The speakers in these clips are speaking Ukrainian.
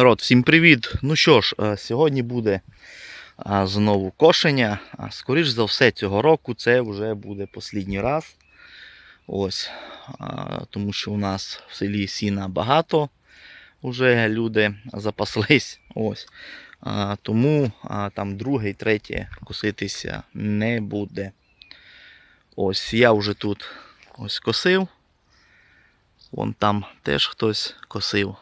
Народ, всім привіт! Ну що ж, е, сьогодні буде знову кошення. Скоріш за все, цього року це вже буде останній раз. Ось, тому що у нас в селі сіна багато. Вже люди запаслись. Ось. Тому там друге і третє коситися не буде. Ось я вже тут ось косив. Вон там теж хтось косив.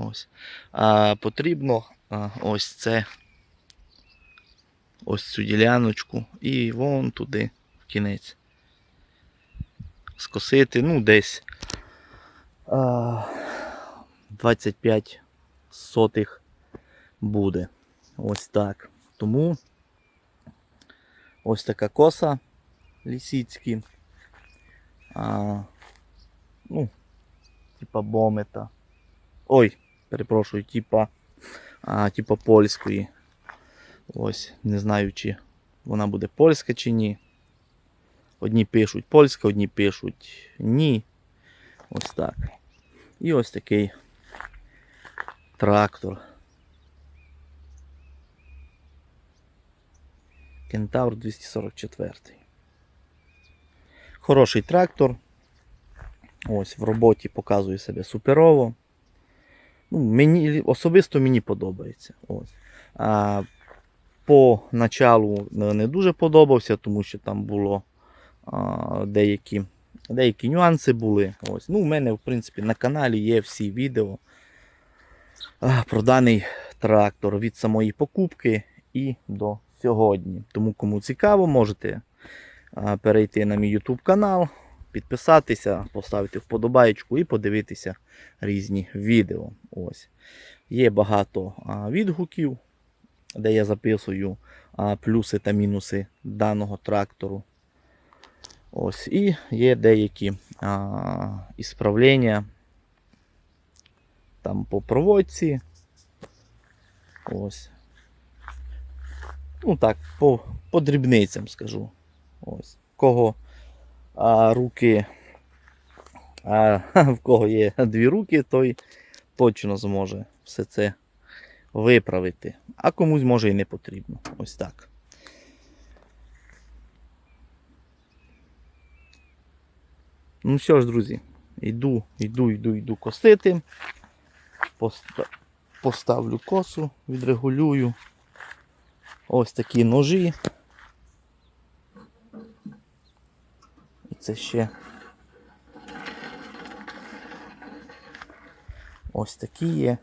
Ось. А, потрібно ось це. Ось цю діляночку і вон туди в кінець. Скосити, ну, десь а, 25 сотих буде. Ось так. Тому ось така коса лісіцькі. А, ну, типа бомета. Ой, перепрошую, типа, а, типа польської. Ось, не знаю, чи вона буде польська чи ні. Одні пишуть польська, одні пишуть ні. Ось так. І ось такий трактор. Кентавр 244. Хороший трактор. Ось в роботі показує себе суперово. Ну, мені, особисто мені подобається. Ось. А, по началу не дуже подобався, тому що там було а, деякі, деякі нюанси були. Ось. Ну, у мене, в принципі, на каналі є всі відео а, про даний трактор від самої покупки і до сьогодні. Тому кому цікаво, можете а, перейти на мій YouTube канал, підписатися, поставити вподобайку і подивитися різні відео. Ось. Є багато відгуків, де я записую плюси та мінуси даного трактору. Ось. І є деякі а, ісправлення там по проводці. Ось. Ну так, по, по дрібницям скажу. Ось. Кого а, руки, а, в кого є дві руки, той точно зможе все це виправити. А комусь може і не потрібно. Ось так. Ну що ж, друзі, йду, йду, йду, йду косити. Поставлю косу, відрегулюю. Ось такі ножі. Це ще ось такі є.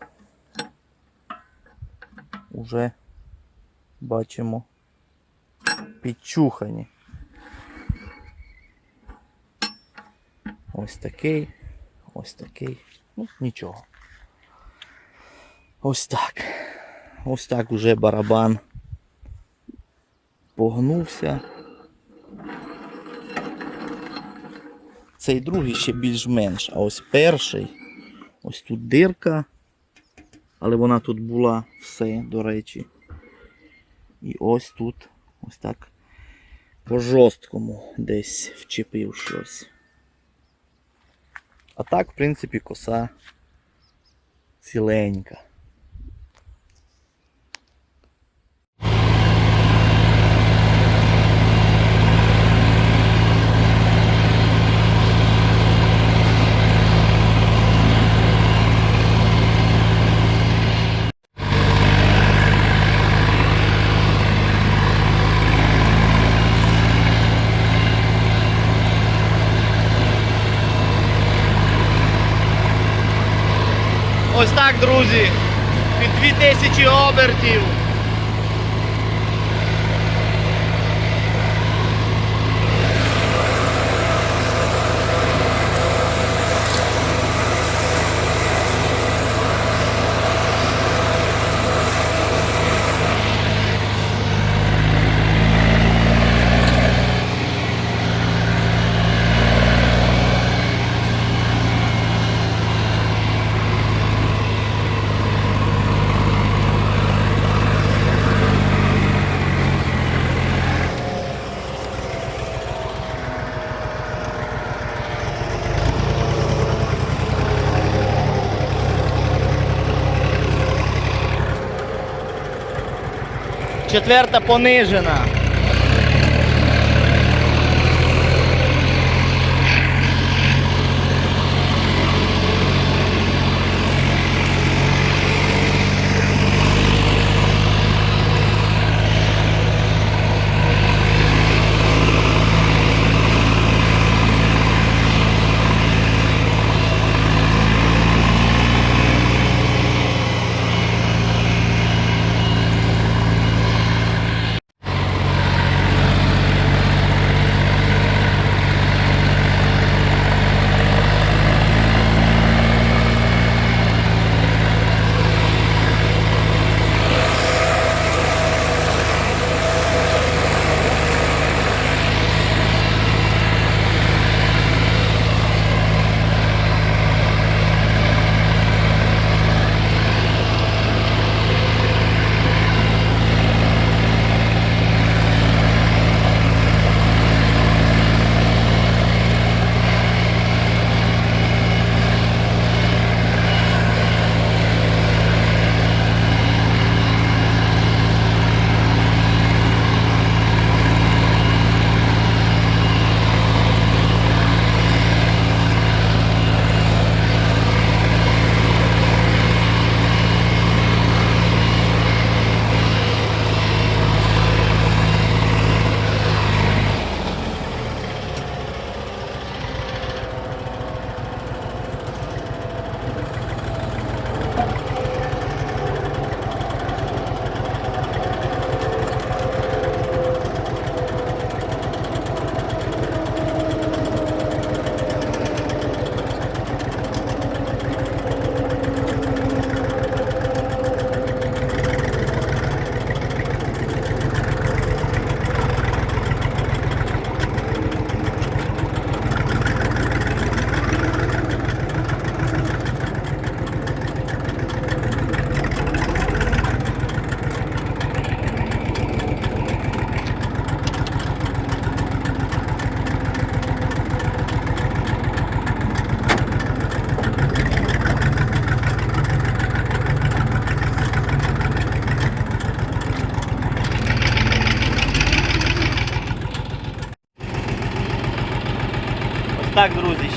Уже бачимо підчухані. Ось такий, ось такий. Ну, нічого. Ось так. Ось так уже барабан погнувся. Цей другий ще більш-менш, а ось перший, ось тут дирка, але вона тут була все, до речі. І ось тут, ось так по жорсткому десь вчепив щось. А так, в принципі, коса ціленька. Ось так, друзі. Під 2000 обертів. Четверта понижена.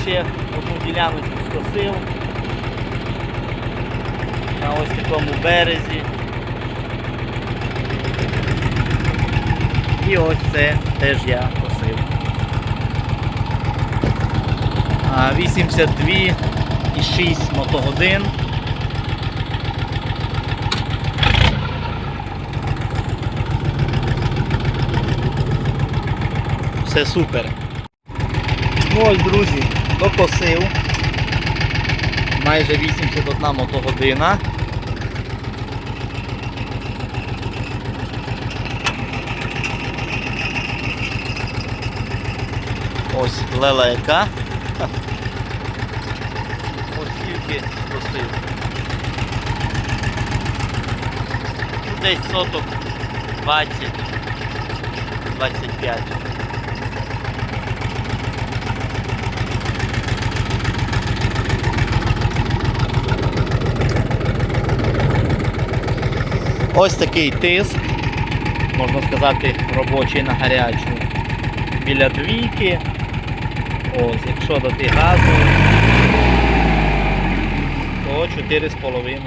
Ще одну діляночку скосив. На ось такому березі. І ось це теж я косив. А, 82,6 мотогодин. Все супер. Ну ось, друзі, докосив. Майже 81 мотогодина. Ось лелека. Ось скільки скосив. Десь соток 20, Ось такий тиск, можна сказати, робочий на гарячу. Біля двійки. Ось, якщо дати газу, то 4,5-5.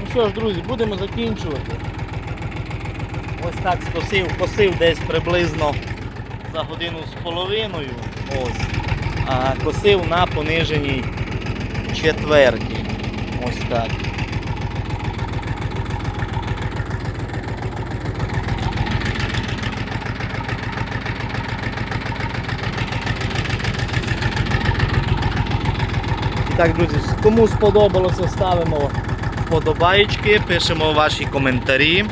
Ну що ж, друзі, будемо закінчувати. Ось так скосив, косив десь приблизно за годину з половиною. Ось. А косив на пониженій четверті. Ось так. Так, друзі, кому сподобалося, ставимо вподобаєчки, пишемо ваші коментарі.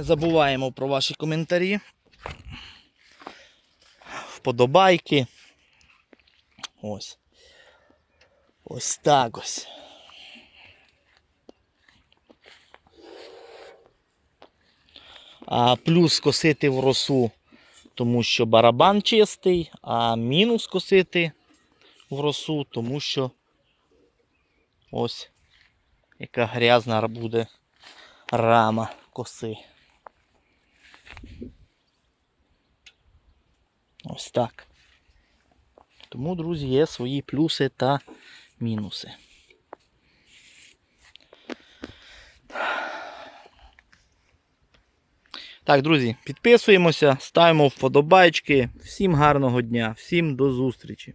Не забуваємо про ваші коментарі. Вподобайки. Ось. Ось так ось. А плюс косити в росу тому що барабан чистий, а мінус косити в росу, тому що ось яка грязна буде рама коси. Ось так. Тому, друзі, є свої плюси та мінуси. Так, друзі, підписуємося, ставимо вподобайки. Всім гарного дня, всім до зустрічі!